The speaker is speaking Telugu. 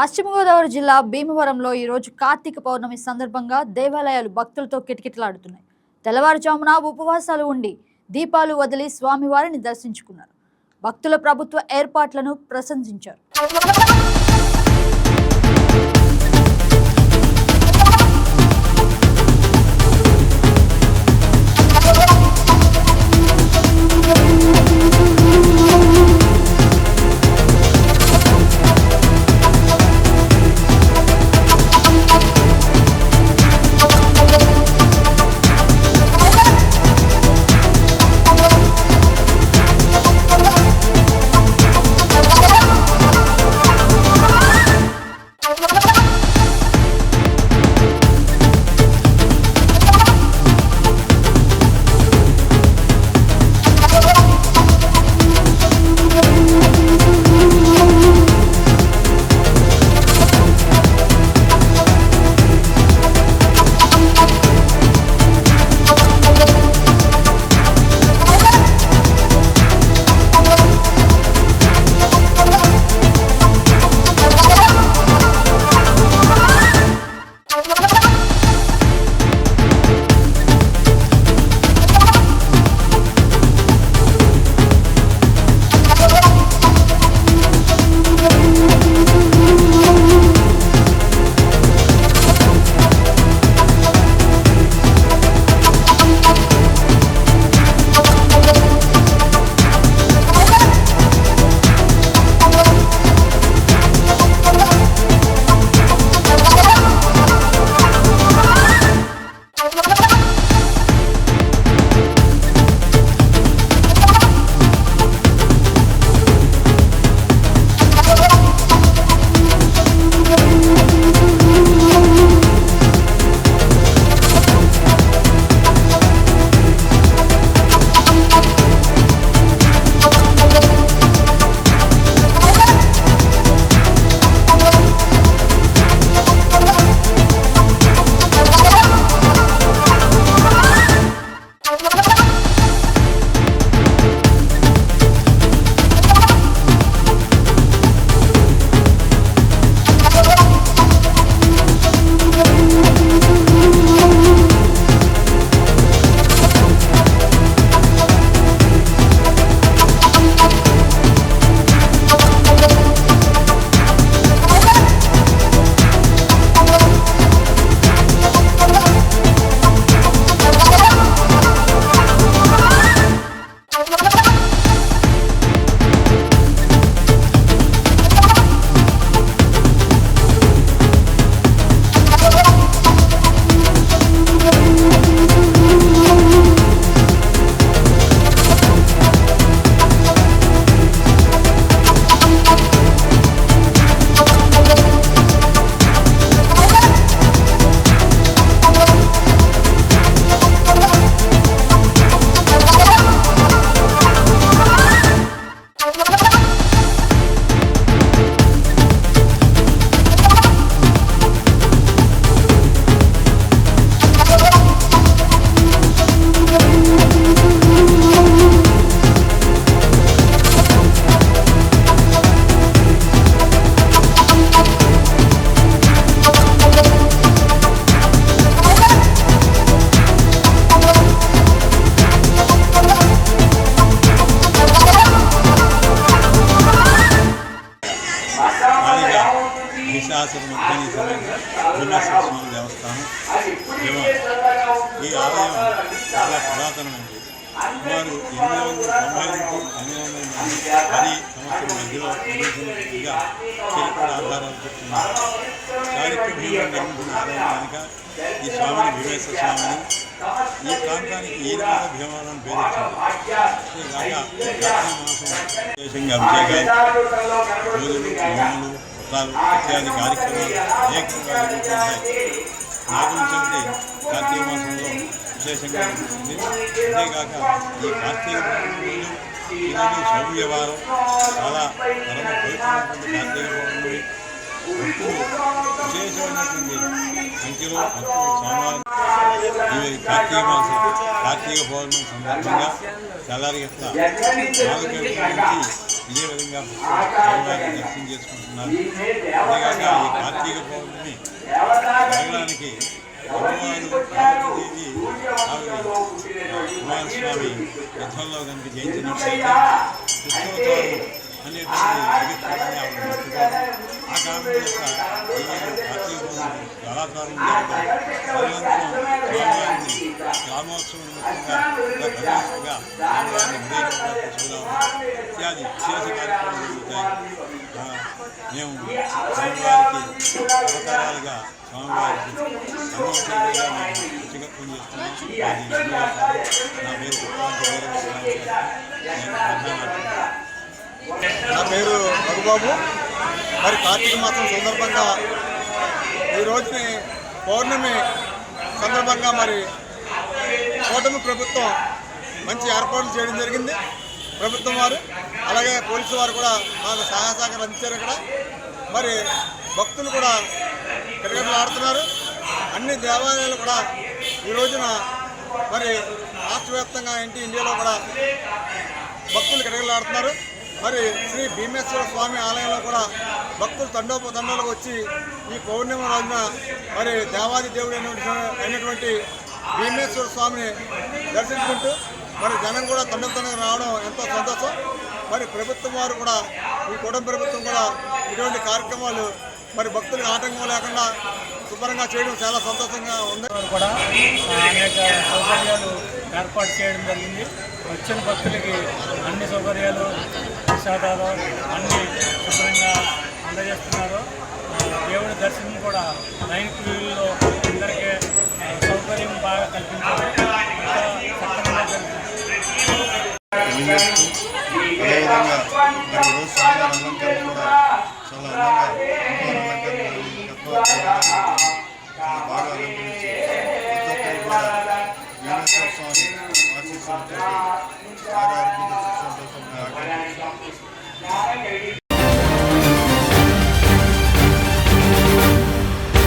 పశ్చిమ గోదావరి జిల్లా భీమవరంలో ఈరోజు కార్తీక పౌర్ణమి సందర్భంగా దేవాలయాలు భక్తులతో కిటకిటలాడుతున్నాయి. తెల్లవారుజామున ఉపవాసాలు ఉండి దీపాలు వదిలి స్వామివారిని దర్శించుకున్నారు. భక్తుల ప్రభుత్వ ఏర్పాట్లను ప్రశంసించారు. ఈ ఆలయం చాలా పురాతనమైనది సుమారు ఎనిమిది వందల తొంభై నుంచి ఎనిమిది వందల మంది పది సంవత్సరం మధ్యలో నిర్మించినట్టుగా చరిత్ర ఆధారాలు చెప్తున్నారు చారిత్ర భీముడు నిర్మించిన ఆలయం కనుక ఈ స్వామిని భీమేశ్వర స్వామిని ఈ ప్రాంతానికి ఈనాడ భీమవరం పేరు వచ్చింది అంతేకాక కార్తీక మాసం విశేషంగా అభిషేకాలు పూజలు నోములు వ్రతాలు ఇత్యాది కార్యక్రమాలు అనేకంగా జరుగుతుంటాయి నాగుల చవితి కార్తీక మాసంలో విశేషంగా ఉంటుంది అంతేకాక ఈ కార్తీక పౌర్ణమి ఈరోజు సౌమ్యవారం చాలా పరమ పవిత్రమైనటువంటి కార్తీక పౌర్ణమి. విశేషమైనటువంటి సంఖ్యలో భక్తులు సోమవారం ఈ కార్తీక మాసం కార్తీక పౌర్ణమి సందర్భంగా తెల్లారి యొక్క నాలుగు గంటల నుంచి ఇదే విధంగా స్వామివారిని దర్శనం చేసుకుంటున్నారు. అంతేగాక ఈ కార్తీక పౌర్ణమి జరగడానికి అమ్మవారు పార్వతీదేవి కుమారస్వామి యుద్ధంలో కనుక జయించినట్లయితే కృష్ణోత్సవం అనేటువంటి ఆవిడ యొక్క ఈ కార్తీక పౌర్ణమి ఇత్యాది విశేష కార్యక్రమాలు జరుగుతాయి మేము స్వామివారికి అవతారాలుగా స్వామివారికి అన్నవసరంగా మేము చేస్తున్నాం అది నా పేరు నేను నా పేరు రఘుబాబు. మరి కార్తీక మాసం సందర్భంగా ఈ రోజుని పౌర్ణమి సందర్భంగా మరి కూటమి ప్రభుత్వం మంచి ఏర్పాట్లు చేయడం జరిగింది. ప్రభుత్వం వారు అలాగే పోలీసు వారు కూడా మాకు సహాయ సహకారం అందించారు ఇక్కడ మరి భక్తులు కూడా క్రికెట్లు ఆడుతున్నారు. అన్ని దేవాలయాలు కూడా ఈ రోజున మరి రాష్ట్ర వ్యాప్తంగా ఏంటి ఇండియాలో కూడా భక్తులు కిటకిలాడుతున్నారు మరి శ్రీ భీమేశ్వర స్వామి ఆలయంలో కూడా భక్తులు తండోపతండాలకు వచ్చి ఈ పౌర్ణమి రోజున మరి దేవాది దేవుడు అయినటువంటి- భీమేశ్వర స్వామిని దర్శించుకుంటూ మరి జనం కూడా తండ్రి రావడం ఎంతో సంతోషం. మరి ప్రభుత్వం వారు కూడా ఈ కుటుంబ ప్రభుత్వం కూడా ఇటువంటి కార్యక్రమాలు మరి భక్తులకు ఆటంకం లేకుండా శుభ్రంగా చేయడం చాలా సంతోషంగా ఉంది. కూడా అనేక సౌకర్యాలు ఏర్పాటు చేయడం జరిగింది. వచ్చిన భక్తులకి అన్ని సౌకర్యాలు ప్రసాదాలు అన్ని శుభ్రంగా అందజేస్తున్నారు. దేవుడి దర్శనం కూడా లైన్ క్యూలో అందరికీ సౌకర్యం బాగా కల్పించారు. అదేవిధంగా మరి ఈరోజు అలంకరణ కూడా చాలా అందంగా బాగా అలంకరించి ప్రతి ఒక్కరు కూడా వీరేశ్వర స్వామి ఆశీస్సులతో காலம்